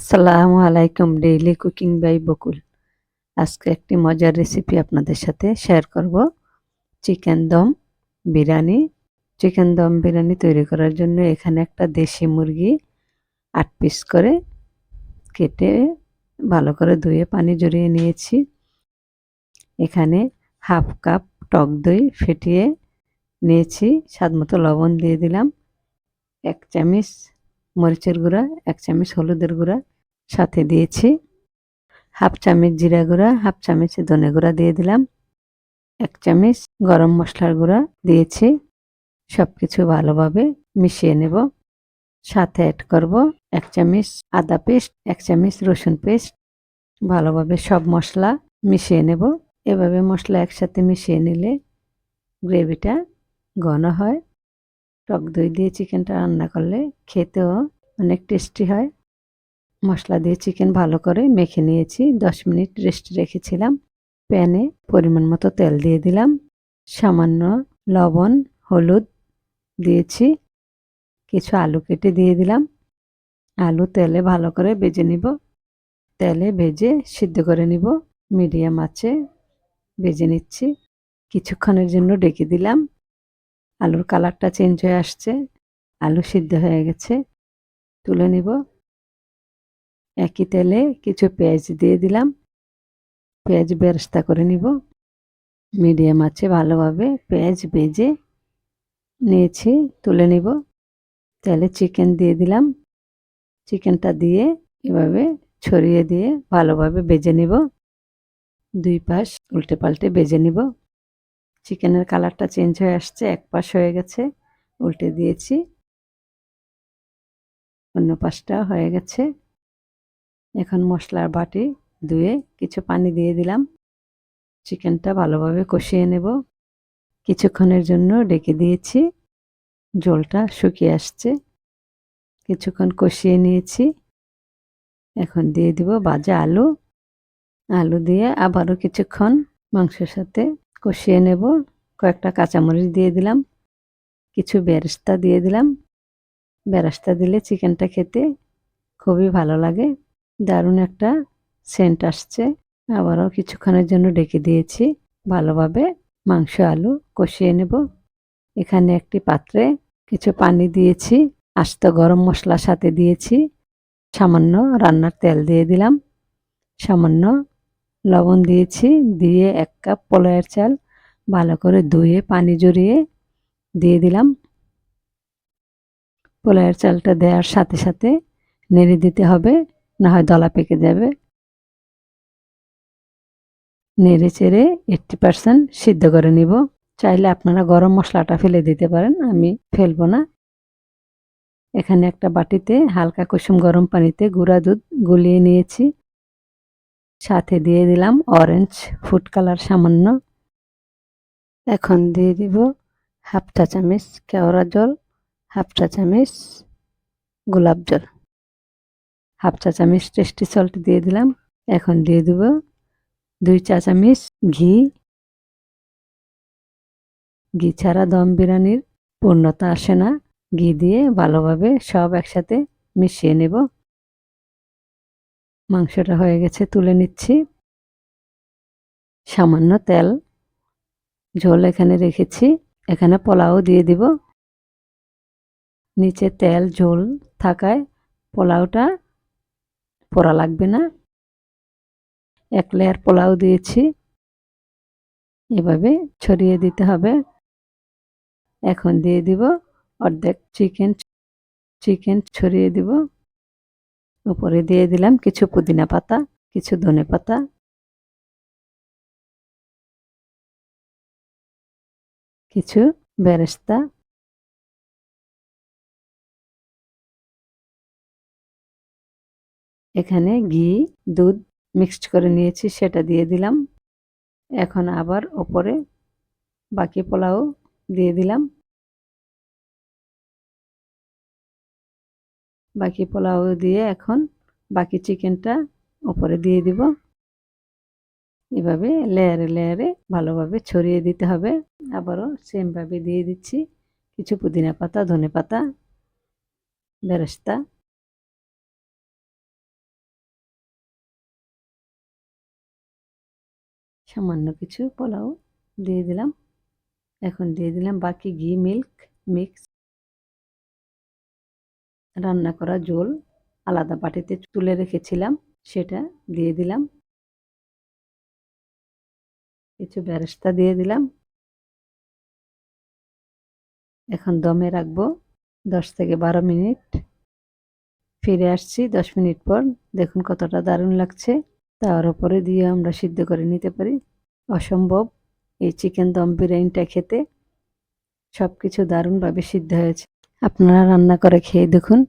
আসসালামু আলাইকুম daily cooking by বকুল। আজকে একটি মজার রেসিপি আপনাদের সাথে শেয়ার করব। চিকেন দম বিরিয়ানি। চিকেন দম বিরিয়ানি তৈরি করার জন্য এখানে একটা দেশি মুরগি আট পিস করে কেটে ভালো করে ধুয়ে পানি জড়িয়ে নিয়েছি। এখানে হাফ কাপ টক দই ফেটিয়ে নিয়েছি, স্বাদ মতো লবণ দিয়ে দিলাম। এক চামচ মরিচের গুঁড়া, এক চামচ হলুদের গুঁড়া সাথে দিয়েছি। হাফ চামচ জিরা গুঁড়া, হাফ চামচ ধনে গুঁড়া দিয়ে দিলাম। এক চামচ গরম মশলার গুঁড়া দিয়েছি। সব কিছু ভালোভাবে মিশিয়ে নেব। সাথে অ্যাড করব এক চামচ আদা পেস্ট এক চামচ রসুন পেস্ট ভালোভাবে সব মশলা মিশিয়ে নেব। এভাবে মশলা একসাথে মিশিয়ে নিলে গ্রেভিটা ঘন হয়। টক দই দিয়ে চিকেনটা রান্না করলে খেতেও অনেক টেস্টি হয়। মশলা দিয়ে চিকেন ভালো করে মেখে নিয়েছি। দশ মিনিট রেস্ট রেখেছিলাম। প্যানে পরিমাণ মতো তেল দিয়ে দিলাম। সামান্য লবণ, হলুদ দিয়েছি। কিছু আলু কেটে দিয়ে দিলাম। আলু তেলে ভালো করে ভেজে নিব। তেলে ভেজে সিদ্ধ করে নিব। মিডিয়াম আছে ভেজে নিচ্ছি। কিছুক্ষণের জন্য ডেকে দিলাম। আলুর কালারটা চেঞ্জ হয়ে আসছে। আলু সিদ্ধ হয়ে গেছে। তুলে নিব। একই তেলে কিছু পেঁয়াজ দিয়ে দিলাম। পেঁয়াজ বেরস্তা করে নিব। মিডিয়াম আছে, ভালোভাবে পেঁয়াজ ভেজে নিয়েছি, তুলে নিব। তেলে চিকেন দিয়ে দিলাম। চিকেনটা দিয়ে এভাবে ছড়িয়ে দিয়ে ভালোভাবে বেজে নিব। দুই পাশ উল্টে পাল্টে বেজে নিব। চিকেনের কালারটা চেঞ্জ হয়ে আসছে, এক পাশ হয়ে গেছে, উল্টে দিয়েছি। অন্য পাশটা হয়ে গেছে। এখন মশলার বাটি ধুয়ে কিছু পানি দিয়ে দিলাম। চিকেনটা ভালোভাবে কষিয়ে নেব। কিছুক্ষণের জন্য ডেকে দিয়েছি। জলটা শুকিয়ে আসছে। কিছুক্ষণ কষিয়ে নিয়েছি। এখন দিয়ে দিব বাজা আলু। আলু দিয়ে আবারও কিছুক্ষণ মাংসের সাথে কষিয়ে নেব। কয়েকটা কাঁচামরিচ দিয়ে দিলাম। কিছু বেরেস্তা দিয়ে দিলাম। বেরেস্তা দিলে চিকেনটা খেতে খুবই ভালো লাগে। দারুণ একটা সেন্ট আসছে। আবারও কিছুক্ষণের জন্য ডেকে দিয়েছি। ভালোভাবে মাংস, আলু কষিয়ে নেব। এখানে একটি পাত্রে কিছু পানি দিয়েছি, আস্ত গরম মশলার সাথে দিয়েছি। সামান্য রান্নার তেল দিয়ে দিলাম। সামান্য লবণ দিয়েছি, দিয়ে এক কাপ পোলায়ের চাল ভালো করে ধুয়ে পানি জড়িয়ে দিয়ে দিলাম। পোলায়ের চালটা দেওয়ার সাথে সাথে নেড়ে দিতে হবে। না হয় দলা পেকে যাবে। নেড়ে চেড়ে এইট্টি পারসেন্ট সিদ্ধ করে নিব। চাইলে আপনারা গরম মশলাটা ফেলে দিতে পারেন, আমি ফেলব না। এখানে একটা বাটিতে হালকা কুসুম গরম পানিতে গুঁড়া দুধ গুলিয়ে নিয়েছি। সাথে দিয়ে দিলাম অরেঞ্জ ফুড কালার সামান্য। এখন দিয়ে দিব হাফ চা চামচ কেওড়া জল, হাফ চা চামচ গোলাপ জল। হাফ চা চামচ টেস্টি সল্ট দিয়ে দিলাম। এখন দিয়ে দেব দুই চা চামচ ঘি। ঘি ছাড়া দম বিরিয়ানির পূর্ণতা আসে না। ঘি দিয়ে ভালোভাবে সব একসাথে মিশিয়ে নেব। মাংসটা হয়ে গেছে তুলে নিচ্ছি। সামান্য তেল। ঝোল এখানে রেখেছি। এখানে পোলাও দিয়ে দিব। নিচে তেল ঝোল থাকায় পোলাওটা পোড়া লাগবে না। এক লেয়ার পোলাও দিয়েছি। এভাবে ছড়িয়ে দিতে হবে। এখন দিয়ে দিব অর্ধেক চিকেন চিকেন ছড়িয়ে দিব। উপরে দিয়ে দিলাম কিছু পুদিনা পাতা, কিছু ধনে পাতা। কিছু বেরেস্তা। এখানে ঘি, দুধ মিক্সড করে নিয়েছি, সেটা দিয়ে দিলাম। এখন আবার ওপরে বাকি পোলাও দিয়ে দিলাম। বাকি পোলাও দিয়ে এখন বাকি চিকেনটা ওপরে দিয়ে দিব। এভাবে লেয়ারে লেয়ারে ভালোভাবে ছড়িয়ে দিতে হবে। আবারও সেমভাবে দিয়ে দিচ্ছি। কিছু পুদিনা পাতা, ধনে পাতা, বেরেস্তা। সামান্য কিছু পোলাও দিয়ে দিলাম। এখন দিয়ে দিলাম বাকি ঘি, মিল্ক, মিক্স। রান্না করা জোল আলাদা বাটিতে তুলে রেখেছিলাম, সেটা দিয়ে দিলাম। কিছু ব্যারেস্তা দিয়ে দিলাম। এখন দমে রাখব দশ থেকে বারো মিনিট। ফিরে আসছি দশ মিনিট পর। দেখুন কতটা দারুণ লাগছে। তার উপরে দিয়ে আমরা সিদ্ধ করে নিতে পারি। অসম্ভব। এই চিকেন দম বিরিয়ানিটা খেতে সব কিছু দারুণভাবে সিদ্ধ হয়েছে। আপনারা রান্না করে খেয়ে দেখুন।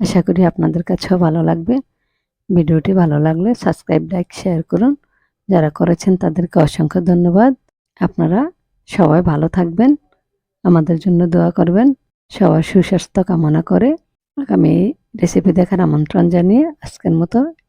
আশা করি আপনাদের কাছেও ভালো লাগবে। ভিডিওটি ভালো লাগলে সাবস্ক্রাইব, লাইক, শেয়ার করুন। যারা করেছেন তাদেরকে অসংখ্য ধন্যবাদ। আপনারা সবাই ভালো থাকবেন, আমাদের জন্য দোয়া করবেন, সবার সুস্বাস্থ্য কামনা করে। আগামী রেসিপি দেখার আমন্ত্রণ জানিয়ে আজকের মতো